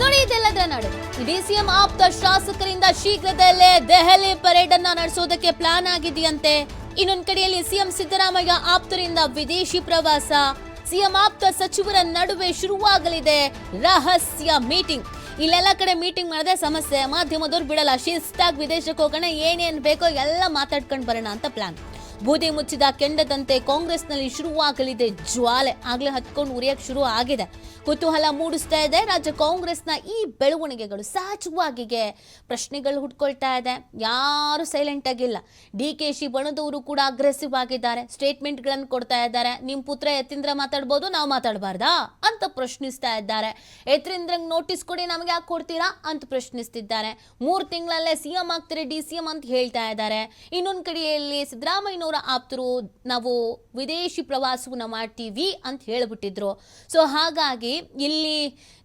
ನೋಡಿ. ಇದೆಲ್ಲದರ ನಡುವೆ ಡಿಸಿಎಂ ಆಪ್ತ ಶಾಸಕರಿಂದ ಶೀಘ್ರದಲ್ಲೇ ದೆಹಲಿ ಪರೇಡ್ ಅನ್ನ ನಡೆಸೋದಕ್ಕೆ ಪ್ಲಾನ್ ಆಗಿದೆಯಂತೆ. ಇನ್ನೊಂದ್ ಕಡೆಯಲ್ಲಿ ಸಿಎಂ ಸಿದ್ದರಾಮಯ್ಯ ಆಪ್ತರಿಂದ ವಿದೇಶಿ ಪ್ರವಾಸ. ಸಿಎಂ ಆಪ್ತ ಸಚಿವರ ನಡುವೆ ಶುರುವಾಗಲಿದೆ ರಹಸ್ಯ ಮೀಟಿಂಗ್ ಇಲ್ಲೆಲ್ಲ ಕಡೆ ಮೀಟಿಂಗ್ ಮಾಡದೆ ಸಮಸ್ಯೆ ಮಾಧ್ಯಮದವ್ರು ಬಿಡಲ್ಲ ಶಿಸ್ತಾಗಿ ವಿದೇಶಕ್ಕೆ ಹೋಗೋಣ, ಏನೇನು ಬೇಕೋ ಎಲ್ಲ ಮಾತಾಡ್ಕೊಂಡು ಬರೋಣ ಅಂತ ಪ್ಲಾನ್ ಬೂದಿ ಮುಚ್ಚಿದ ಕೆಂಡದಂತೆ ಕಾಂಗ್ರೆಸ್ನಲ್ಲಿ ಶುರುವಾಗಲಿದೆ ಜ್ವಾಲೆ. ಆಗಲೇ ಹತ್ಕೊಂಡು ಉರಿಯಕ್ಕೆ ಶುರು ಆಗಿದೆ. ಕುತೂಹಲ ಮೂಡಿಸ್ತಾ ಇದೆ. ರಾಜ್ಯ ಕಾಂಗ್ರೆಸ್ನ ಈ ಬೆಳವಣಿಗೆಗಳು ಸಹಜವಾಗಿಗೆ ಪ್ರಶ್ನೆಗಳು ಹುಟ್ಕೊಳ್ತಾ ಇದೆ. ಯಾರು ಸೈಲೆಂಟ್ ಆಗಿಲ್ಲ. ಡಿ ಕೆ ಶಿ ಬಣದವರು ಕೂಡ ಅಗ್ರೆಸಿವ್ ಆಗಿದ್ದಾರೆ. ಸ್ಟೇಟ್ಮೆಂಟ್ಗಳನ್ನು ಕೊಡ್ತಾ ಇದ್ದಾರೆ. ನಿಮ್ಮ ಪುತ್ರ ಯತೀಂದ್ರ ಮಾತಾಡ್ಬೋದು, ನಾವು ಮಾತಾಡಬಾರ್ದಾ? ಅಂತ ಪ್ರಶ್ನಿಸ್ತಾ ಇದ್ದಾರೆ. ಯತೀಂದ್ರಂಗೆ ನೋಟಿಸ್ ಕೊಡಿ, ನಮಗೆ ಯಾಕೆ ಕೊಡ್ತೀರಾ? ಅಂತ ಪ್ರಶ್ನಿಸ್ತಿದ್ದಾರೆ. ಮೂರು ತಿಂಗಳಲ್ಲೇ ಸಿ ಎಂ ಆಗ್ತಾರೆ, ಡಿ ಸಿ ಎಂ ಅಂತ ಹೇಳ್ತಾ ಇದ್ದಾರೆ. ಇನ್ನೊಂದು ಕಡೆಯಲ್ಲಿ ಸಿದ್ದರಾಮಯ್ಯನವರ ಆಪ್ತರು ನಾವು ವಿದೇಶಿ ಪ್ರವಾಸವನ್ನು ಮಾಡ್ತೀವಿ ಅಂತ ಹೇಳಿಬಿಟ್ಟಿದ್ರು. ಸೊ ಹಾಗಾಗಿ ಇಲ್ಲಿ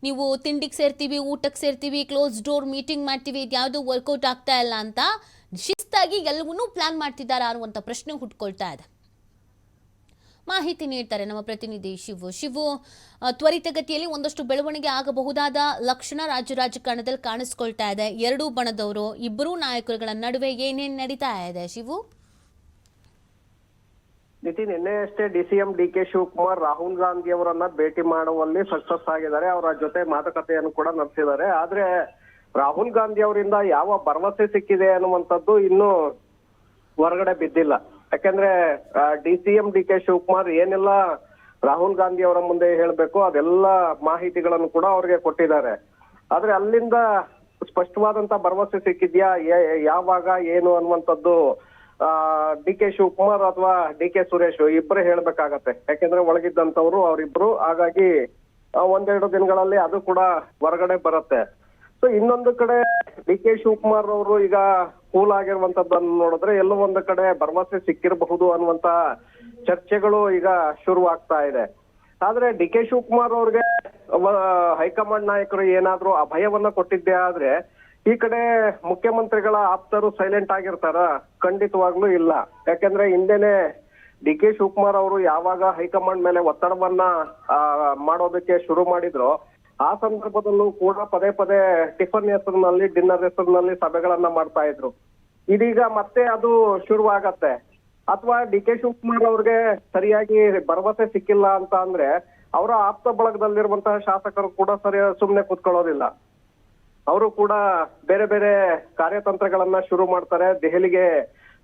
ನೀವು ತಿಂಡಿಗೆ ಸೇರ್ತೀವಿ ಊಟಕ್ಕೆ ಸೇರ್ತೀವಿ ಕ್ಲೋಸ್ ಡೋರ್ ಮೀಟಿಂಗ್ ಮಾಡ್ತೀವಿ ಇದ್ಯಾವುದು ವರ್ಕೌಟ್ ಆಗ್ತಾ ಇಲ್ಲ ಅಂತ ಶಿಸ್ತಾಗಿ ಎಲ್ಲವನ್ನೂ ಪ್ಲಾನ್ ಮಾಡ್ತಿದ್ದಾರಾ ಅನ್ನುವಂಥ ಪ್ರಶ್ನೆ ಹುಟ್ಕೊಳ್ತಾ ಇದೆ. ಮಾಹಿತಿ ನೀಡ್ತಾರೆ ನಮ್ಮ ಪ್ರತಿನಿಧಿ ಶಿವು. ಶಿವು ತ್ವರಿತಗತಿಯಲ್ಲಿ ಒಂದಷ್ಟು ಬೆಳವಣಿಗೆ ಆಗಬಹುದಾದ ಲಕ್ಷಣ ರಾಜ್ಯ ರಾಜಕಾರಣದಲ್ಲಿ ಕಾಣಿಸ್ಕೊಳ್ತಾ ಇದೆ. ಎರಡೂ ಬಣದವರು, ಇಬ್ಬರೂ ನಾಯಕರುಗಳ ನಡುವೆ ಏನೇನು ನಡೀತಾ ಇದೆ ಶಿವು? ನಿತಿನ್, ನಿನ್ನೆ ಅಷ್ಟೇ ಡಿ ಕೆ ಶಿವಕುಮಾರ್ ರಾಹುಲ್ ಗಾಂಧಿ ಅವರನ್ನ ಭೇಟಿ ಮಾಡುವಲ್ಲಿ ಸಕ್ಸಸ್ ಆಗಿದ್ದಾರೆ. ಅವರ ಜೊತೆ ಮಾತುಕತೆಯನ್ನು ಕೂಡ ನಡೆಸಿದ್ದಾರೆ. ಆದ್ರೆ ರಾಹುಲ್ ಗಾಂಧಿ ಅವರಿಂದ ಯಾವ ಭರವಸೆ ಸಿಕ್ಕಿದೆ ಅನ್ನುವಂಥದ್ದು ಇನ್ನೂ ಹೊರಗಡೆ ಬಿದ್ದಿಲ್ಲ. ಯಾಕಂದ್ರೆ D C M D K Shivakumar ಏನೆಲ್ಲ ರಾಹುಲ್ ಗಾಂಧಿ ಅವರ ಮುಂದೆ ಹೇಳಬೇಕು, ಅದೆಲ್ಲ ಮಾಹಿತಿಗಳನ್ನು ಕೂಡ ಅವ್ರಿಗೆ ಕೊಟ್ಟಿದ್ದಾರೆ. ಆದ್ರೆ ಅಲ್ಲಿಂದ ಸ್ಪಷ್ಟವಾದಂತ ಭರವಸೆ ಸಿಕ್ಕಿದ್ಯಾ? ಯಾವಾಗ, ಏನು ಅನ್ನುವಂಥದ್ದು ಡಿ ಕೆ ಶಿವಕುಮಾರ್ ಅಥವಾ ಡಿ ಕೆ ಸುರೇಶ್ ಇಬ್ಬರೇ ಹೇಳ್ಬೇಕಾಗತ್ತೆ. ಯಾಕೆಂದ್ರೆ ಒಳಗಿದ್ದಂತವ್ರು ಅವರಿಬ್ರು. ಹಾಗಾಗಿ ಒಂದೆರಡು ದಿನಗಳಲ್ಲಿ ಅದು ಕೂಡ ಹೊರಗಡೆ ಬರುತ್ತೆ. ಸೊ ಇನ್ನೊಂದು ಕಡೆ ಡಿ ಕೆ ಶಿವಕುಮಾರ್ ಅವರು ಈಗ ಕೂಲ್ ಆಗಿರುವಂತದ್ದನ್ನು ನೋಡಿದ್ರೆ ಎಲ್ಲೋ ಒಂದು ಕಡೆ ಭರವಸೆ ಸಿಕ್ಕಿರಬಹುದು ಅನ್ನುವಂತ ಚರ್ಚೆಗಳು ಈಗ ಶುರು ಆಗ್ತಾ ಇದೆ. ಆದ್ರೆ ಡಿ ಕೆ ಶಿವಕುಮಾರ್ ಅವ್ರಿಗೆ ಹೈಕಮಾಂಡ್ ನಾಯಕರು ಏನಾದ್ರೂ ಅಭಯವನ್ನ ಕೊಟ್ಟಿದ್ದೆ ಆದ್ರೆ ಈ ಕಡೆ ಮುಖ್ಯಮಂತ್ರಿಗಳ ಆಪ್ತರು ಸೈಲೆಂಟ್ ಆಗಿರ್ತಾರ, ಖಂಡಿತವಾಗ್ಲೂ ಇಲ್ಲ. ಯಾಕಂದ್ರೆ ಹಿಂದೆನೆ ಡಿ ಕೆ ಶಿವಕುಮಾರ್ ಅವರು ಯಾವಾಗ ಹೈಕಮಾಂಡ್ ಮೇಲೆ ಒತ್ತಡವನ್ನ ಮಾಡೋದಕ್ಕೆ ಶುರು ಮಾಡಿದ್ರು, ಆ ಸಂದರ್ಭದಲ್ಲೂ ಕೂಡ ಪದೇ ಪದೇ ಟಿಫನ್ ಹೆಸರಿನಲ್ಲಿ ಡಿನ್ನರ್ ಹೆಸರಿನಲ್ಲಿ ಸಭೆಗಳನ್ನ ಮಾಡ್ತಾ ಇದ್ರು. ಇದೀಗ ಮತ್ತೆ ಅದು ಶುರುವಾಗತ್ತೆ. ಅಥವಾ ಡಿ ಕೆ ಶಿವಕುಮಾರ್ ಅವ್ರಿಗೆ ಸರಿಯಾಗಿ ಭರವಸೆ ಸಿಕ್ಕಿಲ್ಲ ಅಂತ ಅಂದ್ರೆ, ಅವರ ಆಪ್ತ ಬಳಗದಲ್ಲಿರುವಂತಹ ಶಾಸಕರು ಕೂಡ ಸರಿ ಸುಮ್ನೆ ಕೂತ್ಕೊಳ್ಳೋದಿಲ್ಲ. ಅವರು ಕೂಡ ಬೇರೆ ಬೇರೆ ಕಾರ್ಯತಂತ್ರಗಳನ್ನ ಶುರು ಮಾಡ್ತಾರೆ. ದೆಹಲಿಗೆ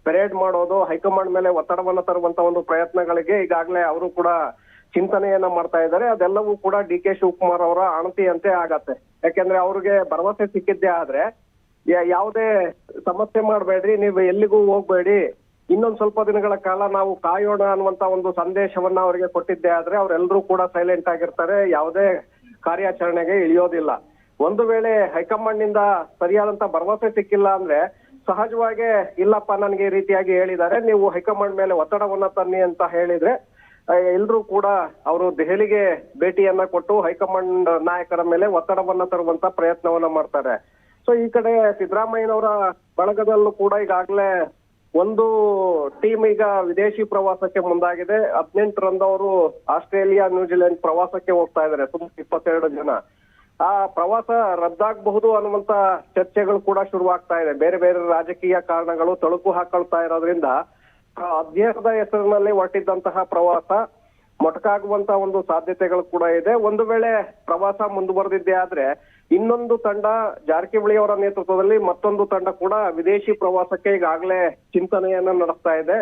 ಪೆರೇಡ್ ಮಾಡೋದು, ಹೈಕಮಾಂಡ್ ಮೇಲೆ ಒತ್ತಡವನ್ನು ತರುವಂತ ಒಂದು ಪ್ರಯತ್ನಗಳಿಗೆ ಈಗಾಗಲೇ ಅವರು ಕೂಡ ಚಿಂತನೆಯನ್ನ ಮಾಡ್ತಾ ಇದ್ದಾರೆ. ಅದೆಲ್ಲವೂ ಕೂಡ ಡಿ ಕೆ ಶಿವಕುಮಾರ್ ಅವರ ಅಣತಿಯಂತೆ ಆಗತ್ತೆ. ಯಾಕೆಂದ್ರೆ ಅವ್ರಿಗೆ ಭರವಸೆ ಸಿಕ್ಕಿದ್ದೇ ಆದ್ರೆ ಯಾವುದೇ ಸಮಸ್ಯೆ ಮಾಡಬೇಡ್ರಿ, ನೀವು ಎಲ್ಲಿಗೂ ಹೋಗ್ಬೇಡಿ. ಇನ್ನೊಂದ್ ಸ್ವಲ್ಪ ದಿನಗಳ ಕಾಲ ನಾವು ಕಾಯೋಣ ಅನ್ನುವಂತ ಒಂದು ಸಂದೇಶವನ್ನ ಅವರಿಗೆ ಕೊಟ್ಟಿದ್ದೆ ಆದ್ರೆ ಅವರೆಲ್ಲರೂ ಕೂಡ ಸೈಲೆಂಟ್ ಆಗಿರ್ತಾರೆ. ಯಾವುದೇ ಕಾರ್ಯಾಚರಣೆಗೆ ಇಳಿಯೋದಿಲ್ಲ. ಒಂದು ವೇಳೆ ಹೈಕಮಾಂಡ್ನಿಂದ ಸರಿಯಾದಂತ ಭರವಸೆ ಸಿಕ್ಕಿಲ್ಲ ಅಂದ್ರೆ ಸಹಜವಾಗಿ ಇಲ್ಲಪ್ಪ ನನಗೆ ಈ ರೀತಿಯಾಗಿ ಹೇಳಿದ್ದಾರೆ, ನೀವು ಹೈಕಮಾಂಡ್ ಮೇಲೆ ಒತ್ತಡವನ್ನ ತನ್ನಿ ಅಂತ ಹೇಳಿದ್ರೆ ಎಲ್ಲರೂ ಕೂಡ ಅವರು ದೆಹಲಿಗೆ ಭೇಟಿಯನ್ನ ಕೊಟ್ಟು ಹೈಕಮಾಂಡ್ ನಾಯಕರ ಮೇಲೆ ಒತ್ತಡವನ್ನ ತರುವಂತ ಪ್ರಯತ್ನವನ್ನ ಮಾಡ್ತಾರೆ. ಸೊ ಈ ಕಡೆ ಸಿದ್ದರಾಮಯ್ಯನವರ ಬಳಗದಲ್ಲೂ ಕೂಡ ಈಗಾಗಲೇ ಒಂದು ಟೀಮ್ ಈಗ ವಿದೇಶಿ ಪ್ರವಾಸಕ್ಕೆ ಮುಂದಾಗಿದೆ. ಹದಿನೆಂಟರಂದು ಅವರು ಆಸ್ಟ್ರೇಲಿಯಾ, ನ್ಯೂಜಿಲೆಂಡ್ ಪ್ರವಾಸಕ್ಕೆ ಹೋಗ್ತಾ ಇದ್ದಾರೆ, ಸುಮಾರು ಇಪ್ಪತ್ತೆರಡು ಜನ. ಆ ಪ್ರವಾಸ ರದ್ದಾಗಬಹುದು ಅನ್ನುವಂತ ಚರ್ಚೆಗಳು ಕೂಡ ಶುರುವಾಗ್ತಾ ಇದೆ. ಬೇರೆ ಬೇರೆ ರಾಜಕೀಯ ಕಾರಣಗಳು ತಳುಕು ಹಾಕೊಳ್ತಾ ಇರೋದ್ರಿಂದ ಅಧ್ಯಯನದ ಹೆಸರಿನಲ್ಲಿ ಹೊರಟಿದ್ದಂತಹ ಪ್ರವಾಸ ಮೊಟಕಾಗುವಂತ ಒಂದು ಸಾಧ್ಯತೆಗಳು ಕೂಡ ಇದೆ. ಒಂದು ವೇಳೆ ಪ್ರವಾಸ ಮುಂದುವರೆದಿದ್ದೆ ಆದ್ರೆ ಇನ್ನೊಂದು ತಂಡ ಜಾರಕಿಹೊಳಿ ಅವರ ನೇತೃತ್ವದಲ್ಲಿ ಮತ್ತೊಂದು ತಂಡ ಕೂಡ ವಿದೇಶಿ ಪ್ರವಾಸಕ್ಕೆ ಈಗಾಗಲೇ ಚಿಂತನೆಯನ್ನ ನಡೆಸ್ತಾ ಇದೆ.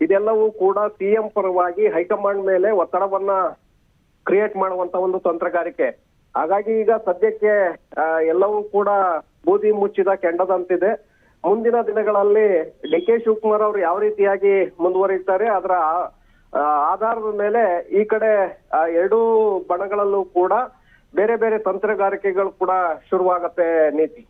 ಇದೆಲ್ಲವೂ ಕೂಡ ಸಿಎಂ ಪರವಾಗಿ ಹೈಕಮಾಂಡ್ ಮೇಲೆ ಒತ್ತಡವನ್ನ ಕ್ರಿಯೇಟ್ ಮಾಡುವಂತ ಒಂದು ತಂತ್ರಗಾರಿಕೆ. ಹಾಗಾಗಿ ಈಗ ಸದ್ಯಕ್ಕೆ ಎಲ್ಲವೂ ಕೂಡ ಬೂದಿ ಮುಚ್ಚಿದ ಕೆಂಡದಂತಿದೆ. ಮುಂದಿನ ದಿನಗಳಲ್ಲಿ ಡಿ ಕೆ ಶಿವಕುಮಾರ್ ಅವರು ಯಾವ ರೀತಿಯಾಗಿ ಮುಂದುವರಿತಾರೆ ಅದರ ಆಧಾರದ ಮೇಲೆ ಈ ಕಡೆ ಎರಡೂ ಬಣಗಳಲ್ಲೂ ಕೂಡ ಬೇರೆ ಬೇರೆ ತಂತ್ರಗಾರಿಕೆಗಳು ಕೂಡ ಶುರುವಾಗತ್ತೆ ನೀತಿ.